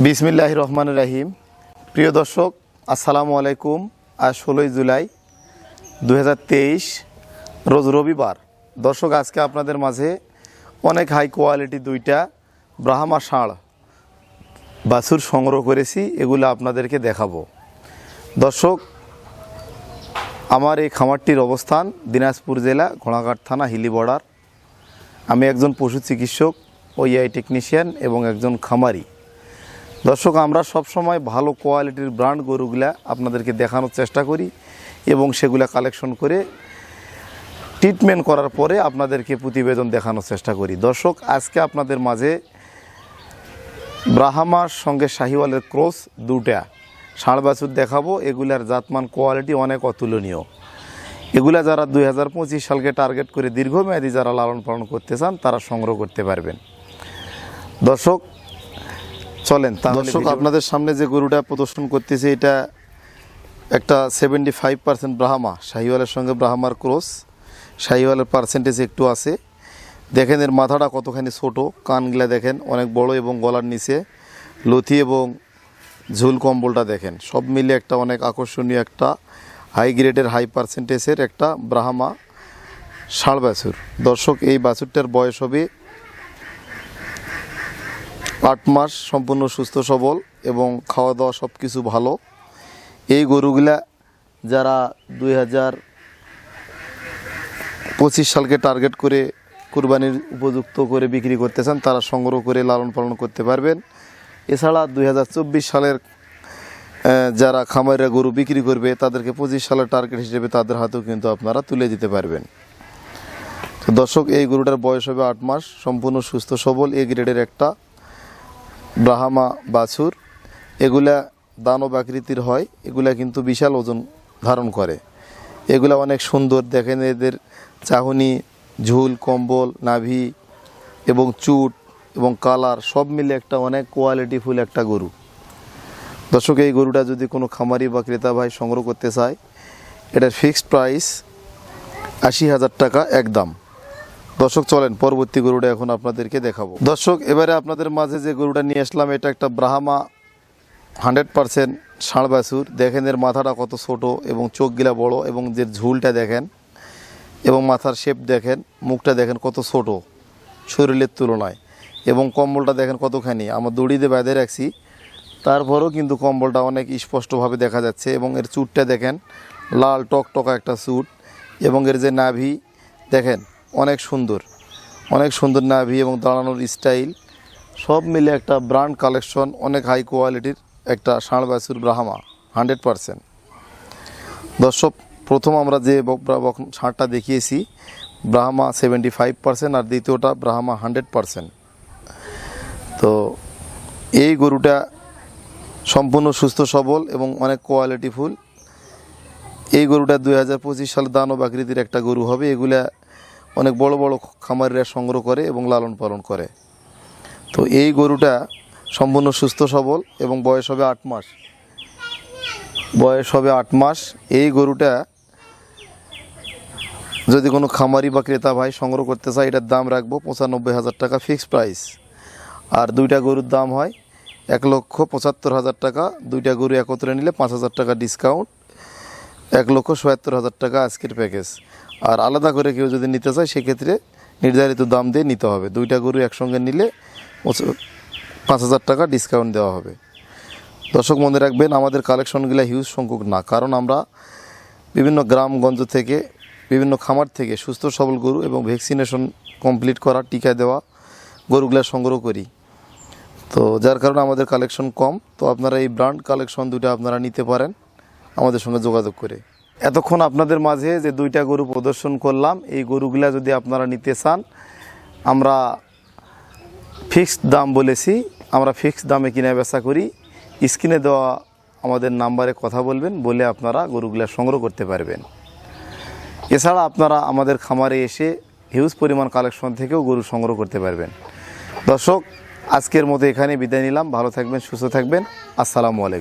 বিসমিল্লাহ রহমান রাহিম। প্রিয় দর্শক, আসসালামু আলাইকুম। আজ ষোলোই জুলাই দু হাজার তেইশ, রোজ রবিবার। দর্শক, আজকে আপনাদের মাঝে অনেক হাই কোয়ালিটি দুইটা ব্রাহ্মা ষাঁড় বাছুর সংগ্রহ করেছি, এগুলো আপনাদেরকে দেখাবো। দর্শক, আমার এই খামারটির অবস্থান দিনাজপুর জেলা, ঘোড়াঘাট থানা, হিলি বর্ডার। আমি একজন পশু চিকিৎসক ওইআই টেকনিশিয়ান এবং একজন খামারি। দর্শক, আমরা সব সময় ভালো কোয়ালিটির ব্র্যান্ড গরুগুলা আপনাদেরকে দেখানোর চেষ্টা করি এবং সেগুলা কালেকশন করে ট্রিটমেন্ট করার পরে আপনাদেরকে প্রতিবেদন দেখানোর চেষ্টা করি। দর্শক, আজকে আপনাদের মাঝে ব্রাহামার সঙ্গে শাহিওয়ালের ক্রস দুটা ষাঁড় বাছুর দেখাবো। এগুলার জাতমান, কোয়ালিটি অনেক অতুলনীয়। এগুলা যারা দুই হাজার পঁচিশ সালকে টার্গেট করে দীর্ঘমেয়াদী যারা লালন পালন করতে চান, তারা সংগ্রহ করতে পারবেন। দর্শক চলেন দর্শক আপনাদের সামনে যে গরুটা প্রদর্শন করতেছে এটা একটা সেভেন্টি ফাইভ পার্সেন্ট ব্রাহ্মা শাহিওয়ালের সঙ্গে ব্রাহ্মার ক্রস শাহিওয়ালের পার্সেন্টেজ একটু আছে। দেখেন এর মাথাটা কতখানি ছোট কানগুলা দেখেন অনেক বড় এবং গলার নিচে লথি এবং ঝুল কম্বলটা দেখেন। সব মিলে একটা অনেক আকর্ষণীয় একটা হাই গ্রেডের হাই পার্সেন্টেজের একটা ব্রাহ্মা ষাঁড় বাছুর। দর্শক এই বাছুরটার বয়স হবে আট মাস সম্পূর্ণ সুস্থ, সবল এবং খাওয়া দাওয়া সব কিছু ভালো। এই গরুগুলা যারা দুই হাজার পঁচিশ সালকে টার্গেট করে কুরবানির উপযুক্ত করে বিক্রি করতে চান তারা সংগ্রহ করে লালন পালন করতে পারবেন। এছাড়া দুই হাজার চব্বিশ সালের যারা খামারিরা গরু বিক্রি করবে, তাদেরকে পঁচিশ সালের টার্গেট হিসেবে তাদের হাতেও কিন্তু আপনারা তুলে দিতে পারবেন। তো দর্শক, এই গরুটার বয়স হবে আট মাস, সম্পূর্ণ সুস্থ, সবল, এ গ্রেডের একটা ব্রাহ্মা বাছুর, এগুলা দানব আকৃতির হয়, এগুলা কিন্তু বিশাল ওজন ধারণ করে। এগুলা অনেক সুন্দর, দেখেন এদের চাহনি, ঝুল, কম্বল, নাভি এবং চুট এবং কালার সব মিলে একটা অনেক কোয়ালিটিফুল একটা গরু। দর্শক, এই গরুটা যদি কোনো খামারি বা ক্রেতা ভাই সংগ্রহ করতে চায়, এটার ফিক্সড প্রাইস আশি হাজার টাকা একদম। দর্শক, চলেন পরবর্তী গরুটা এখন আপনাদেরকে দেখাবো। দর্শক, এবারে আপনাদের মাঝে যে গরুটা নিয়ে আসলাম, এটা একটা ব্রাহ্মা হান্ড্রেড পারসেন্ট ষাঁড় বাছুর। দেখেন এর মাথাটা কত ছোট এবং চোখগুলা বড় এবং যে ঝুলটা দেখেন এবং মাথার শেপ দেখেন, মুখটা দেখেন কত ছোট শরীরের তুলনায় এবং কম্বলটা দেখেন কতখানি। আমার দড়িতে বেঁধে রাখছি, তারপরেও কিন্তু কম্বলটা অনেক স্পষ্টভাবে দেখা যাচ্ছে এবং এর চুটটা দেখেন, লাল টকটকা একটা চুট এবং এর যে নাভি, দেখেন অনেক সুন্দর অনেক সুন্দর নাভি এবং দাঁড়ানোর স্টাইল। সব মিলে একটা ব্র্যান্ড কালেকশন, অনেক হাই কোয়ালিটির একটা ষাঁড় বাছুর ব্রাহ্মা, হান্ড্রেড পারসেন্ট। দর্শক, প্রথম আমরা যে ষাঁড়টা দেখিয়েছি, ব্রাহ্মা সেভেন্টি ফাইভ পারসেন্ট আর দ্বিতীয়টা ব্রাহ্মা হান্ড্রেড পারসেন্ট। তো এই গরুটা সম্পূর্ণ সুস্থ, সবল এবং অনেক কোয়ালিটিফুল এই গরুটা দুই হাজার পঁচিশ সালে দানব আকৃতির একটা গরু হবে। এগুলা অনেক বড় বড় খামারিরা সংগ্রহ করে এবং লালন পালন করে। তো এই গরুটা সম্পূর্ণ সুস্থ, সবল এবং বয়স হবে আট মাস। বয়স হবে আট মাস। এই গরুটা যদি কোনো খামারি বা ক্রেতা ভাই সংগ্রহ করতে চায়, এটার দাম রাখব পঁচানব্বই হাজার টাকা ফিক্সড প্রাইস। আর দুইটা গরুর দাম হয় এক লক্ষ পঁচাত্তর হাজার টাকা। দুইটা গরু একত্রে নিলে পাঁচ হাজার টাকা ডিসকাউন্ট। এক লক্ষ সয়াত্তর হাজার টাকা আজকের প্যাকেজ আর আলাদা করে কেউ যদি নিতে চায়, সেক্ষেত্রে নির্ধারিত দাম দিয়ে নিতে হবে। দুইটা গরু একসঙ্গে নিলে পাঁচ হাজার টাকা ডিসকাউন্ট দেওয়া হবে। দর্শক মনে রাখবেন, আমাদের কালেকশনগুলো হিউজ সংখ্যক না। কারণ আমরা বিভিন্ন গ্রামগঞ্জ থেকে, বিভিন্ন খামার থেকে সুস্থ সবল গরু এবং ভ্যাকসিনেশন কমপ্লিট করা, টিকা দেওয়া গরুগুলা সংগ্রহ করি। তো যার কারণে আমাদের কালেকশন কম। তো আপনারা এই ব্র্যান্ড কালেকশন দুটো আপনারা নিতে পারেন। আমাদের সঙ্গে যোগাযোগ করে। এতক্ষণ আপনাদের মাঝে যে দুইটা গরু প্রদর্শন করলাম, এই গরুগুলা যদি আপনারা নিতে চান, আমরা ফিক্সড দাম বলেছি, আমরা ফিক্সড দামে কিনে বেচা করি। স্ক্রিনে দেওয়া আমাদের নাম্বারে কথা বলবেন, বলে আপনারা গরুগুলা সংগ্রহ করতে পারবেন। এছাড়া আপনারা আমাদের খামারে এসে হিউজ পরিমাণ কালেকশন থেকেও গরু সংগ্রহ করতে পারবেন। দর্শক, আজকের মতো এখানে বিদায় নিলাম। ভালো থাকবেন, সুস্থ থাকবেন। আসসালামু আলাইকুম।